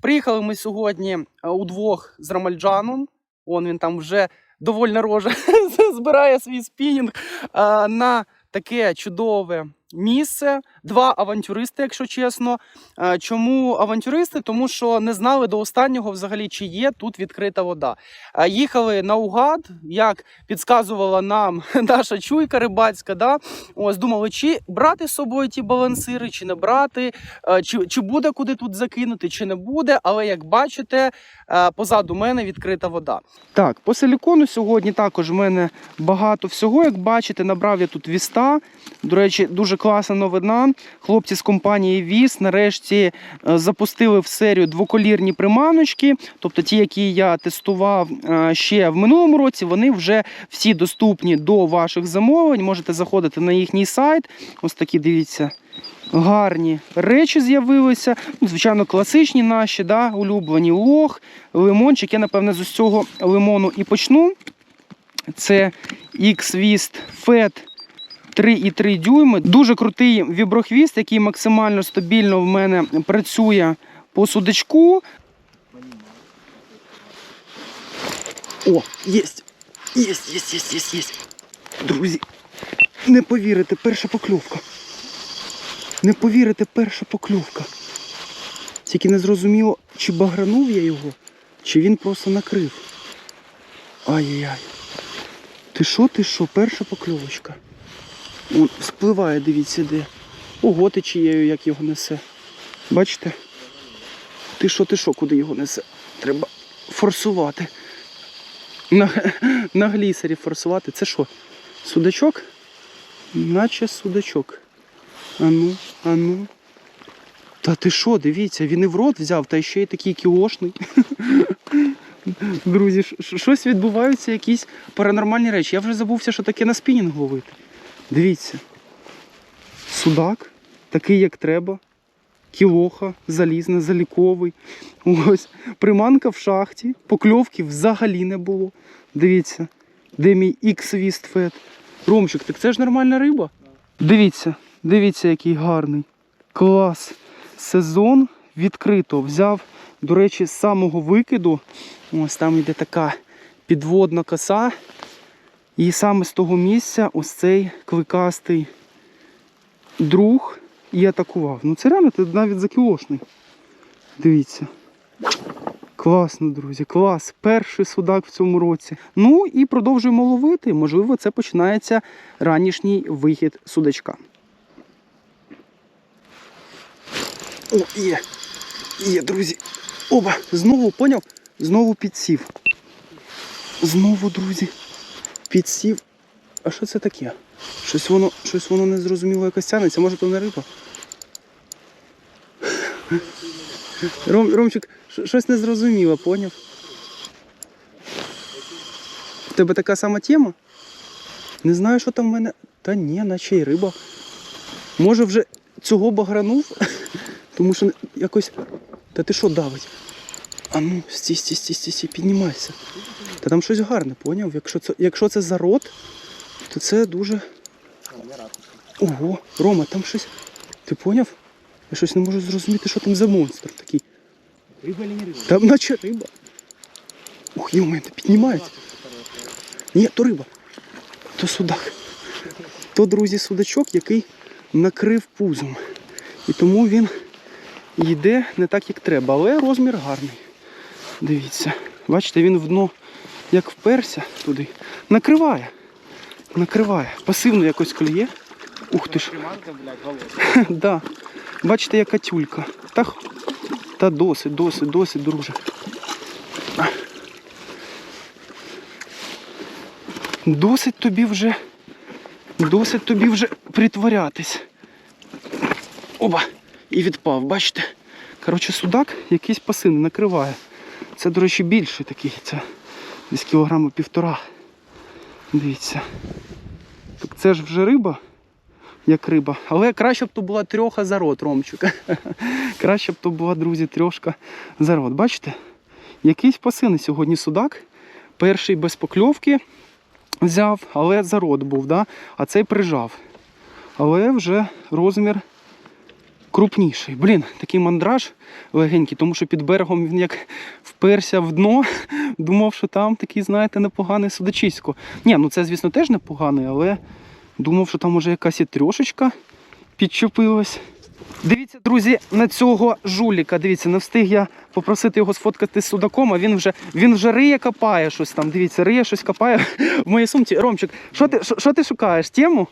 Приїхали ми сьогодні е, удвох з Рамальджаном. Он він там вже довольна рожа збирає свій спінінг е, на таке чудове місце. Два авантюристи, якщо чесно. Е, Чому авантюристи? Тому що не знали до останнього взагалі, чи є тут відкрита вода. Е, Їхали наугад, як підказувала нам наша чуйка рибацька. Да? Ось думали, чи брати з собою ті балансири, чи не брати, е, чи, чи буде куди тут закинути, чи не буде. Але як бачите, позаду мене відкрита вода. Так, по силікону сьогодні також в мене багато всього. Як бачите, набрав я тут віста. До речі, дуже класна новина. Хлопці з компанії Віс нарешті е, запустили в серію двоколірні приманочки. Тобто ті, які я тестував е, ще в минулому році, вони вже всі доступні до ваших замовлень. Можете заходити на їхній сайт. Ось такі дивіться. Гарні речі з'явилися. Ну, Звичайно, класичні наші, да, улюблені лох, лимончик. Я, напевне, з ось цього лимону і почну. Це X-Wist Fat 3,3 дюйми. Дуже крутий віброхвіст, який максимально стабільно в мене працює по судачку. О, єсть! Єсть, єсть, єсть, єсть, єсть. Друзі, не повірите, перша покльовка. Не повірите, перша покльовка. Тільки не зрозуміло, чи багранув я його, чи він просто накрив. Ай-яй-яй. Ти що, ти що, перша покльовочка. Он спливає, дивіться де. Ого, течією, як його несе. Бачите? Ти що, ти що, куди його несе? Треба форсувати. На, на глісері форсувати. Це що? Судачок? Наче судачок. Ану, ану. Та ти що, дивіться, він і в рот взяв, та ще й такий кілошний. Друзі, щось відбуваються, якісь паранормальні речі. Я вже забувся, що таке на спінінг ловити. Дивіться. Судак, такий, як треба. Кілоха, залізна, заліковий. Ось. Приманка в шахті, покльовки взагалі не було. Дивіться, де мій Fat. Ромчик, так це ж нормальна риба? Дивіться, дивіться, який гарний. Клас. Сезон відкрито. Взяв, до речі, з самого викиду. Ось там йде така підводна коса. І саме з того місця ось цей кликастий друг і атакував. Ну це реально це навіть закілошний. Дивіться. Класно, друзі, клас. Перший судак в цьому році. Ну і продовжуємо ловити. Можливо, це починається ранішній вихід судачка. О, є. Є, друзі. Оба, знову поняв? Знову підсів. Знову, друзі, підсів. А що це таке? Щось воно, щось воно незрозуміло якось тянеться, може то не риба. Ром, Ромчик, щось незрозуміло, поняв? У тебе така сама тема? Не знаю, що там в мене. Та ні, наче й риба. Може вже цього багранув, тому що якось. Та ти що давить? А ну, стій, стій, стій, стій, стій, піднімайся. Та там щось гарне, поняв? Якщо це, якщо це зарод, то це дуже. Ого, Рома, там щось. Ти поняв? Я щось не можу зрозуміти, що там за монстр такий. Риба или не риба? Там наче риба. Ух, йо, мене піднімається. Ні, то риба. То судак. То, друзі, судачок, який накрив пузом. І тому він йде не так, як треба, але розмір гарний. Дивіться. Бачите, він в дно як вперся туди. Накриває. Накриває. Пасивно якось клює. Ух ти ж. Да. Бачите, яка тюлька. Та, та досить, досить, досить, друже. Досить тобі вже. Досить тобі вже притворятись. Оба! І відпав, бачите? Коротше, судак якийсь пасивний накриває. Це, до речі, більший такий. Це десь кілограма півтора. Дивіться. Так це ж вже риба як риба. Але краще б то була трьоха зарод, Ромчик. краще б то була, друзі, трьошка зарод. Бачите? Якийсь пасивний сьогодні судак. Перший без покльовки взяв, але зарод був, да? а цей прижав. Але вже розмір крупніший. Блін, такий мандраж легенький, тому що під берегом він як вперся в дно, думав, що там такий, знаєте, непоганий судочисько. Ні, ну це, звісно, теж непоганий, але думав, що там уже якась і трьошечка підчепилась. Дивіться, друзі, на цього жуліка. Дивіться, не встиг я попросити його сфоткати з судаком, а він вже він вже риє копає щось там. Дивіться, риє щось копає в моїй сумці. Ромчик, що ти, що, ти шукаєш? Тему?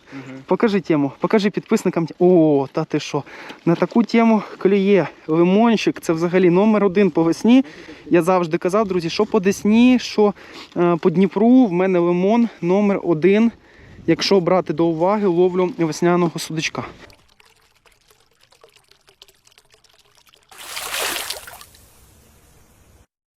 Покажи тему, покажи підписникам. О, та ти що? На таку тему клює лимончик. Це взагалі номер один по весні. Я завжди казав, друзі, що по Десні, що е, по Дніпру в мене лимон номер один. Якщо брати до уваги ловлю весняного судачка.